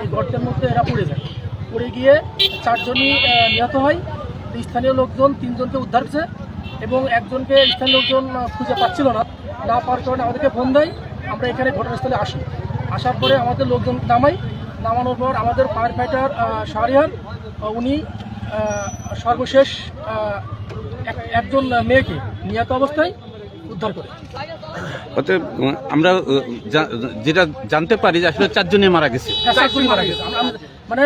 এই গর্তের মধ্যে এরা পড়ে যায় গিয়ে চারজনই নিহত হয় স্থানীয় লোকজন তিনজনকে উদ্ধার করেছে এবং একজনকে স্থানীয় লোকজন খুঁজে পাচ্ছিল না না পাওয়ার কারণে আমাদেরকে ফোন দেয় আমরা এখানে ঘটনাস্থলে আসি আসার পরে আমাদের লোকজন নামাই। নামানোর পর আমাদের ফায়ার ফাইটার শাহরিয়ার উনি সর্বশেষ এক- একজন মেয়েকে নিহত অবস্থায় উদ্ধার করে। অতএব আমরা যেটা জানতে পারি যে আসলে চারজনই মারা গেছে। হ্যাঁ, মারা গেছে। মানে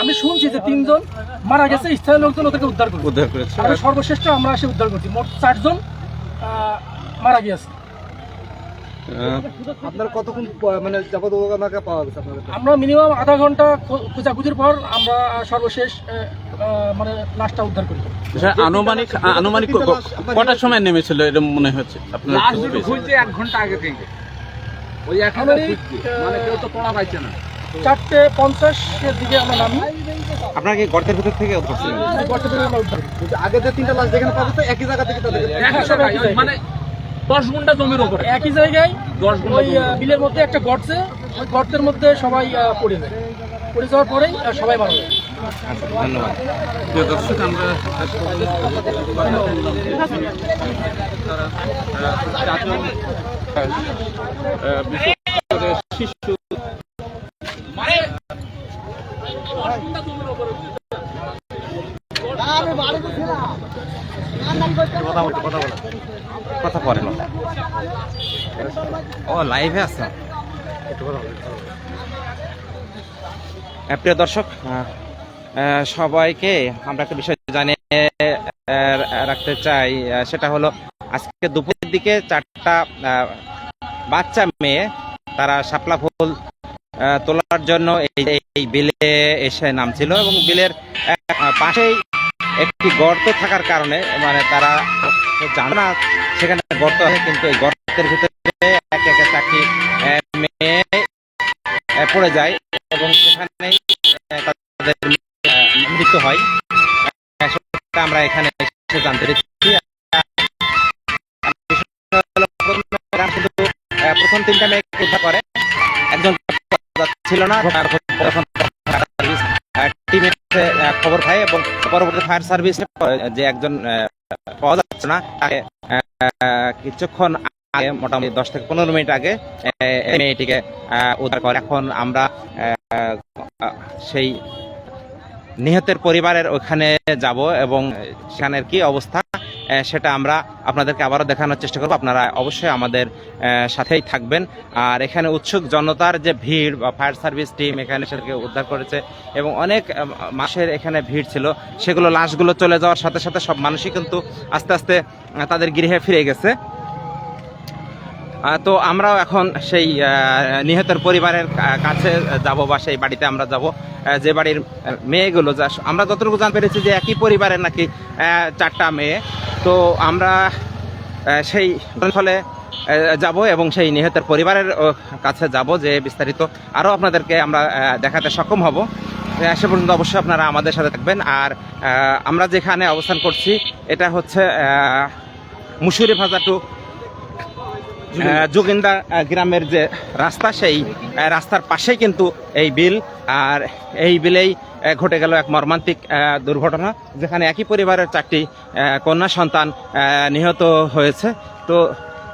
আমি শুনছি যে তিনজন মারা গেছে স্থানীয় লোকজন ওদেরকে উদ্ধার করে উদ্ধার করেছে। সর্বশ্রেষ্ঠ আমরা এসে উদ্ধার করছি। মোট চারজন মারা গিয়েছে। আপনার কতক্ষণ মানে যাবত ওনাকে পাওয়া গেছে আপনাদের আমরা মিনিমাম আধা ঘণ্টা খোঁজাখুঁজির পর আমরা সর্বশেষ মানে লাশটা উদ্ধার করি। আচ্ছা, আনুমানিক আনুমানিক কটার সময় নেমেছিল এরকম মনে হচ্ছে? আপনার লাশ দুটো খুঁজছে এক ঘণ্টা আগে থেকে। ওই এখানে মানে কেউ তো পড়া পাইছে না। চারটে পঞ্চাশের দিকে আমরা নামি। আপনার কি গর্তের ভিতর থেকে উদ্ধার ছিলেন এই গর্ত থেকে আমরা উদ্ধার আগে যে তিনটা লাশ যেখানে পাওয়া গেছে একই জায়গা থেকে তাদের। মানে দশ ঘণ্টা জমির ওপরে একই জায়গায় দশ ঘণ্টা ওই বিলের মধ্যে একটা গর্তে ওই গর্তের মধ্যে সবাই পড়ে যায়। পড়ে যাওয়ার পরেই সবাই মারা যায়। ধন্যবাদ। প্রিয় দর্শক আমরা বিশেষ করে শিশু আছে। প্রিয় দর্শক সবাইকে আমরা একটা বিষয় জানিয়ে রাখতে চাই। সেটা হলো, আজকে দুপুরের দিকে চারটা বাচ্চা মেয়ে তারা শাপলা ফুল তোলার জন্য এই বিলে এসে নামছিল এবং বিলের পাশেই একটি গর্ত থাকার কারণে মানে তারা জানে না সেখানে গর্ত আছে কিন্তু এই গর্তের ভিতরে এক একে আহ, মেয়ে পড়ে যায় এবং সেখানেই আহ, তাদের মৃত্যু হয়। আমরা এখানে জানতে পেরেছি। প্রথম তিনটা মেয়েকে উদ্ধার করে। একজন ছিল না খবর পায় এবং পরবর্তী ফায়ার সার্ভিস যে একজন পাওয়া যাচ্ছে না, তাকে কিছুক্ষণ আগে, মোটামুটি দশ থেকে পনেরো মিনিট আগে মেয়েটিকে উদ্ধার করে। এখন আমরা সেই নিহতের পরিবারের ওখানে যাব এবং সেখানের কি অবস্থা সেটা আমরা আপনাদেরকে আবারও দেখানোর চেষ্টা করব। আপনারা অবশ্যই আমাদের সাথেই থাকবেন। আর এখানে উৎসুক জনতার যে ভিড়, বা ফায়ার সার্ভিস টিম এখানে সেটাকে উদ্ধার করেছে এবং অনেক মাসের এখানে ভিড় ছিল। সেগুলো লাশগুলো চলে যাওয়ার সাথে সাথে সব মানুষই কিন্তু আস্তে আস্তে তাদের গৃহে ফিরে গেছে। তো আমরাও এখন সেই নিহতের পরিবারের কাছে যাব বা সেই বাড়িতে আমরা যাব। যে বাড়ির মেয়েগুলো যা, আমরা যতটুকু জানতে পেরেছি যে একই পরিবারের নাকি চারটা মেয়ে। তো আমরা সেই ফলে যাব এবং সেই নিহতের পরিবারের কাছে যাব যে বিস্তারিত আরও আপনাদেরকে আমরা দেখাতে সক্ষম হব। সে পর্যন্ত অবশ্যই আপনারা আমাদের সাথে থাকবেন। আর আমরা যেখানে অবস্থান করছি এটা হচ্ছে মুসুরি ভাজা টু যোগিন্দা গ্রামের যে রাস্তা সেই রাস্তার পাশেই কিন্তু এই বিল। আর এই বিলেই ঘটে গেল এক মর্মান্তিক দুর্ঘটনা, যেখানে একই পরিবারের চারটি কন্যা সন্তান নিহত হয়েছে। তো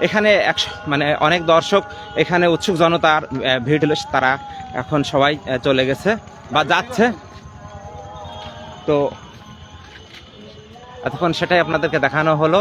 এখানে এক মানে অনেক দর্শক, এখানে উৎসুক জনতার ভিড় তারা এখন সবাই চলে গেছে বা যাচ্ছে। তো এতক্ষণ সেটাই আপনাদেরকে দেখানো হলো।